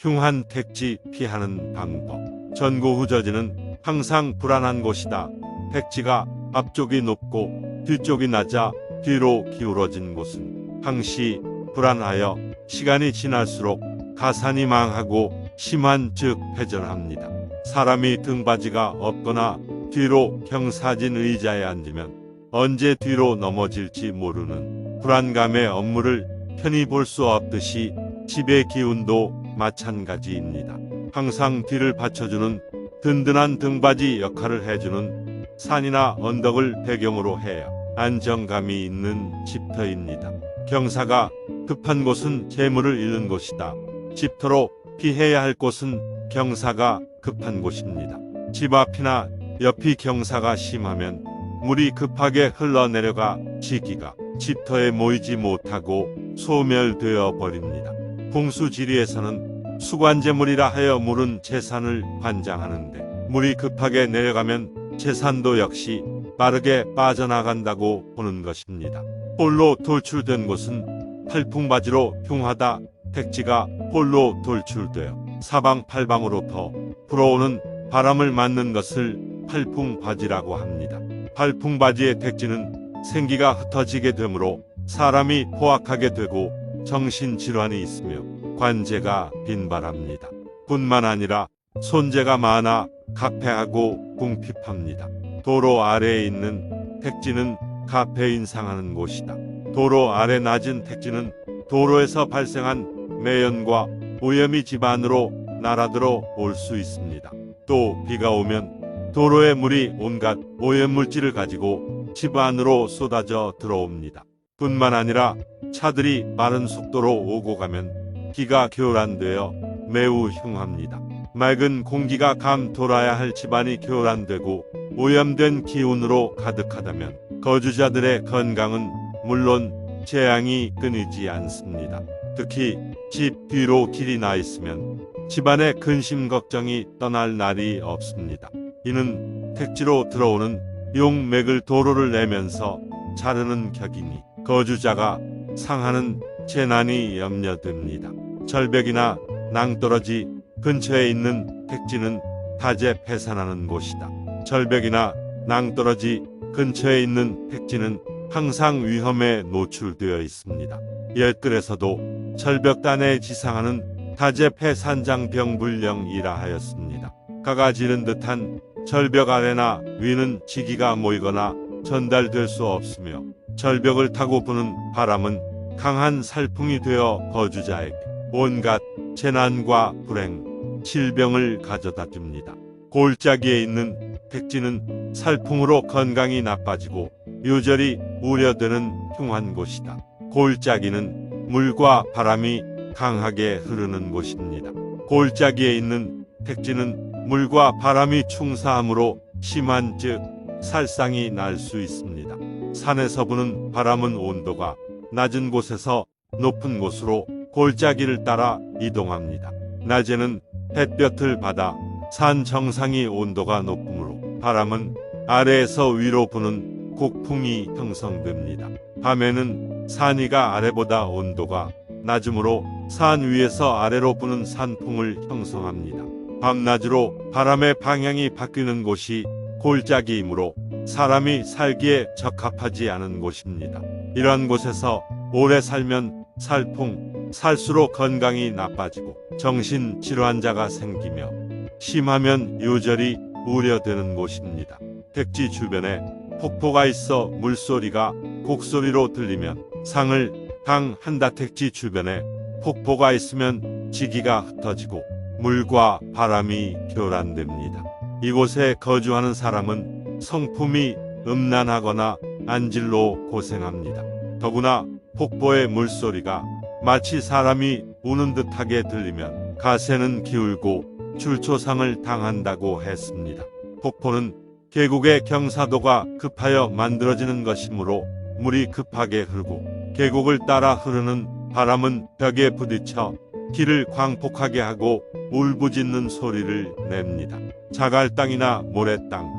흉한 택지 피하는 방법. 전고 후 저지는 항상 불안한 곳이다. 택지가 앞쪽이 높고 뒤쪽이 낮아 뒤로 기울어진 곳은 항시 불안하여 시간이 지날수록 가산이 망하고 심한 즉 회전합니다. 사람이 등받이가 없거나 뒤로 경사진 의자에 앉으면 언제 뒤로 넘어질지 모르는 불안감의 업무를 편히 볼 수 없듯이 집의 기운도 마찬가지입니다. 항상 뒤를 받쳐주는 든든한 등받이 역할을 해주는 산이나 언덕을 배경으로 해야 안정감이 있는 집터입니다. 경사가 급한 곳은 재물을 잃는 곳이다. 집터로 피해야 할 곳은 경사가 급한 곳입니다. 집 앞이나 옆이 경사가 심하면 물이 급하게 흘러내려가 지기가 집터에 모이지 못하고 소멸되어 버립니다. 풍수지리에서는 수관제물이라 하여 물은 재산을 관장하는데 물이 급하게 내려가면 재산도 역시 빠르게 빠져나간다고 보는 것입니다. 홀로 돌출된 곳은 팔풍바지로 흉하다. 택지가 홀로 돌출되어 사방팔방으로부터 불어오는 바람을 맞는 것을 팔풍바지라고 합니다. 팔풍바지의 택지는 생기가 흩어지게 되므로 사람이 포악하게 되고 정신질환이 있으며 관제가 빈발합니다. 뿐만 아니라 손재가 많아 가패하고 궁핍합니다. 도로 아래에 있는 택지는 가패인 상하는 곳이다. 도로 아래 낮은 택지는 도로에서 발생한 매연과 오염이 집 안으로 날아들어 올 수 있습니다. 또 비가 오면 도로에 물이 온갖 오염물질을 가지고 집 안으로 쏟아져 들어옵니다. 뿐만 아니라 차들이 빠른 속도로 오고 가면 기가 교란되어 매우 흉합니다. 맑은 공기가 감 돌아야 할 집안이 교란되고 오염된 기운으로 가득하다면 거주자들의 건강은 물론 재앙이 끊이지 않습니다. 특히 집 뒤로 길이 나 있으면 집안의 근심 걱정이 떠날 날이 없습니다. 이는 택지로 들어오는 용맥을 도로를 내면서 자르는 격이니 거주자가 상하는 재난이 염려됩니다. 절벽이나 낭떠러지 근처에 있는 택지는 다재 폐산하는 곳이다. 절벽이나 낭떠러지 근처에 있는 택지는 항상 위험에 노출되어 있습니다. 옛글에서도 절벽단에 지상하는 다재패 산장병불령이라 하였습니다. 가가 지른 듯한 절벽 아래나 위는 지기가 모이거나 전달될 수 없으며 절벽을 타고 부는 바람은 강한 살풍이 되어 거주자에게 온갖 재난과 불행, 질병을 가져다 줍니다. 골짜기에 있는 택지는 살풍으로 건강이 나빠지고 유절이 우려되는 흉한 곳이다. 골짜기는 물과 바람이 강하게 흐르는 곳입니다. 골짜기에 있는 택지는 물과 바람이 충사함으로 심한 즉 살상이 날 수 있습니다. 산에서 부는 바람은 온도가 낮은 곳에서 높은 곳으로 골짜기를 따라 이동합니다. 낮에는 햇볕을 받아 산 정상이 온도가 높으므로 바람은 아래에서 위로 부는 곡풍이 형성됩니다. 밤에는 산 위가 아래보다 온도가 낮으므로 산 위에서 아래로 부는 산풍을 형성합니다. 밤낮으로 바람의 방향이 바뀌는 곳이 골짜기이므로 사람이 살기에 적합하지 않은 곳입니다. 이러한 곳에서 오래 살면 살풍, 살수록 건강이 나빠지고 정신 질환 자가 생기며 심하면 유절이 우려되는 곳입니다. 택지 주변에 폭포가 있어 물소리가 곡소리로 들리면 상을 강 한다 택지 주변에 폭포가 있으면 지기가 흩어지고 물과 바람이 교란됩니다. 이곳에 거주하는 사람은 성품이 음란하거나 안질로 고생합니다. 더구나 폭포의 물소리가 마치 사람이 우는 듯하게 들리면 가세는 기울고 출초상을 당한다고 했습니다. 폭포는 계곡의 경사도가 급하여 만들어지는 것이므로 물이 급하게 흐르고 계곡을 따라 흐르는 바람은 벽에 부딪혀 길을 광폭하게 하고 울부짖는 소리를 냅니다. 자갈 땅이나 모래 땅,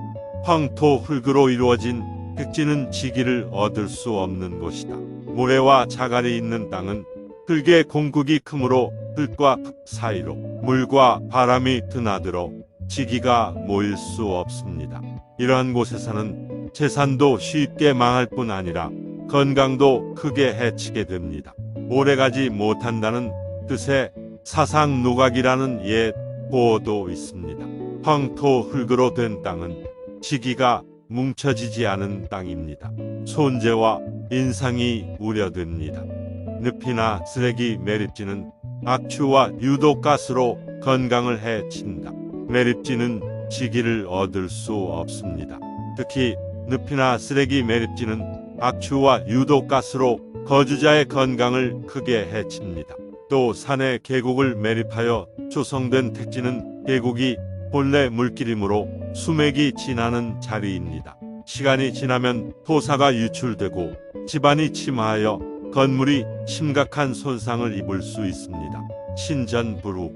황토 흙으로 이루어진 택지는 지기를 얻을 수 없는 곳이다. 모래와 자갈이 있는 땅은 흙의 공국이 크므로 흙과 흙 사이로 물과 바람이 드나들어 지기가 모일 수 없습니다. 이러한 곳에서는 재산도 쉽게 망할 뿐 아니라 건강도 크게 해치게 됩니다. 오래가지 못한다는 뜻의 사상 누각이라는 옛 보어도 있습니다. 황토 흙으로 된 땅은 지기가 뭉쳐지지 않은 땅입니다. 손재와 인상이 우려됩니다. 늪이나 쓰레기 매립지는 악취와 유독가스로 건강을 해친다. 매립지는 지기를 얻을 수 없습니다. 특히 늪이나 쓰레기 매립지는 악취와 유독가스로 거주자의 건강을 크게 해칩니다. 또 산에 계곡을 매립하여 조성된 택지는 계곡이 본래 물길이므로 수맥이 지나는 자리입니다. 시간이 지나면 토사가 유출되고 집안이 침하여 건물이 심각한 손상을 입을 수 있습니다. 신전부루,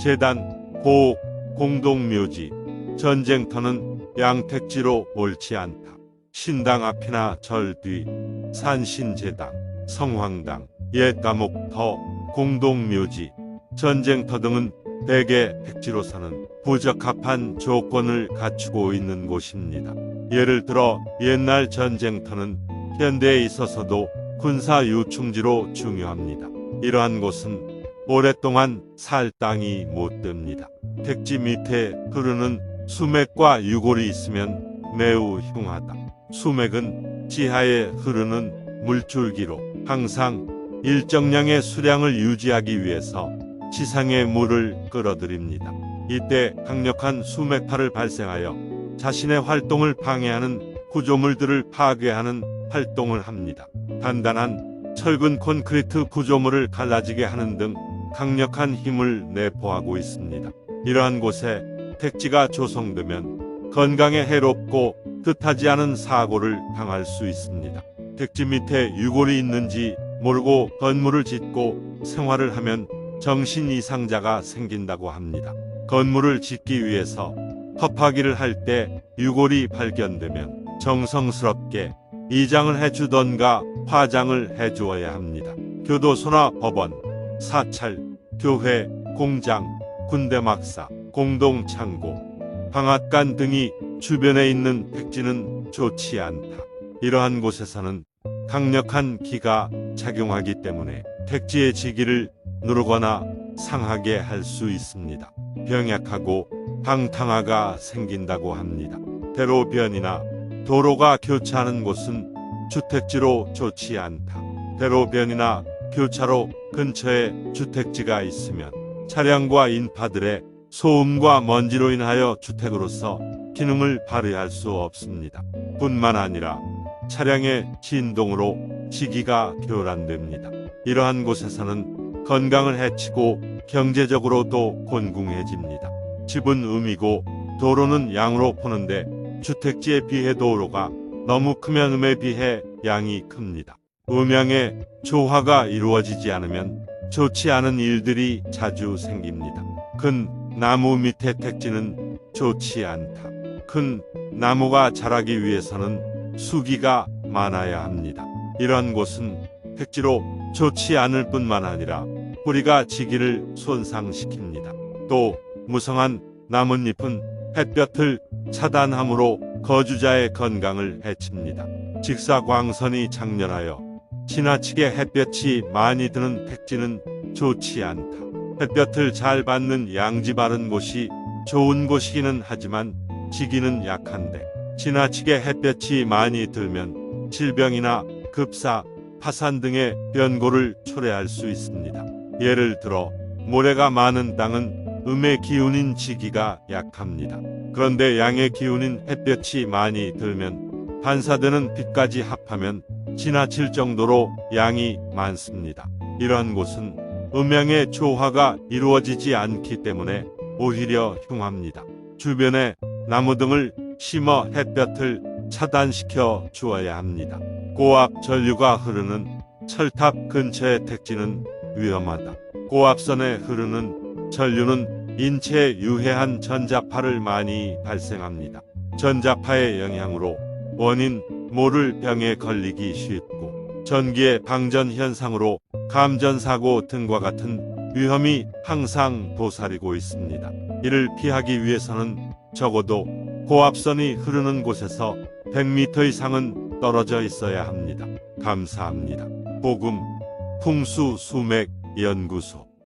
재단, 고옥, 공동묘지, 전쟁터는 양택지로 옳지 않다. 신당 앞이나 절 뒤, 산신제당, 성황당, 옛감옥 터, 공동묘지, 전쟁터 등은 대개 택지로서는 부적합한 조건을 갖추고 있는 곳입니다. 예를 들어 옛날 전쟁터는 현대에 있어서도 군사 유충지로 중요합니다. 이러한 곳은 오랫동안 살 땅이 못 됩니다. 택지 밑에 흐르는 수맥과 유골이 있으면 매우 흉하다. 수맥은 지하에 흐르는 물줄기로 항상 일정량의 수량을 유지하기 위해서 지상의 물을 끌어들입니다. 이때 강력한 수맥파를 발생하여 자신의 활동을 방해하는 구조물들을 파괴하는 활동을 합니다. 단단한 철근 콘크리트 구조물을 갈라지게 하는 등 강력한 힘을 내포하고 있습니다. 이러한 곳에 택지가 조성되면 건강에 해롭고 뜻하지 않은 사고를 당할 수 있습니다. 택지 밑에 유골이 있는지 모르고 건물을 짓고 생활을 하면 정신 이상자가 생긴다고 합니다. 건물을 짓기 위해서 허파기를 할 때 유골이 발견되면 정성스럽게 이장을 해주던가 화장을 해주어야 합니다. 교도소나 법원, 사찰, 교회, 공장, 군대 막사, 공동창고, 방앗간 등이 주변에 있는 택지는 좋지 않다. 이러한 곳에서는 강력한 기가 작용하기 때문에 택지의 지기를 누르거나 상하게 할 수 있습니다. 병약하고 방탕화가 생긴다고 합니다. 대로변이나 도로가 교차하는 곳은 주택지로 좋지 않다. 대로변이나 교차로 근처에 주택지가 있으면 차량과 인파들의 소음과 먼지로 인하여 주택으로서 기능을 발휘할 수 없습니다. 뿐만 아니라 차량의 진동으로 시기가 교란됩니다. 이러한 곳에서는 건강을 해치고 경제적으로도 곤궁해집니다. 집은 음이고 도로는 양으로 포는데 주택지에 비해 도로가 너무 크면 음에 비해 양이 큽니다. 음양의 조화가 이루어지지 않으면 좋지 않은 일들이 자주 생깁니다. 큰 나무 밑에 택지는 좋지 않다. 큰 나무가 자라기 위해서는 수기가 많아야 합니다. 이런 곳은 택지로 좋지 않을 뿐만 아니라 뿌리가 지기를 손상시킵니다. 또 무성한 나뭇잎은 햇볕을 차단함으로 거주자의 건강을 해칩니다. 직사광선이 장렬하여 지나치게 햇볕이 많이 드는 택지는 좋지 않다. 햇볕을 잘 받는 양지 바른 곳이 좋은 곳이기는 하지만 지기는 약한데 지나치게 햇볕이 많이 들면 질병이나 급사, 파산 등의 변고를 초래할 수 있습니다. 예를 들어 모래가 많은 땅은 음의 기운인 지기가 약합니다. 그런데 양의 기운인 햇볕이 많이 들면 반사되는 빛까지 합하면 지나칠 정도로 양이 많습니다. 이러한 곳은 음양의 조화가 이루어지지 않기 때문에 오히려 흉합니다. 주변에 나무 등을 심어 햇볕을 차단시켜 주어야 합니다. 고압 전류가 흐르는 철탑 근처의 택지는 위험하다. 고압선에 흐르는 전류는 인체에 유해한 전자파를 많이 발생합니다. 전자파의 영향으로 원인 모를 병에 걸리기 쉽고 전기의 방전 현상으로 감전사고 등과 같은 위험이 항상 도사리고 있습니다. 이를 피하기 위해서는 적어도 고압선이 흐르는 곳에서 100m 이상은 떨어져 있어야 합니다. 감사합니다. 복음 풍수 수맥 연구소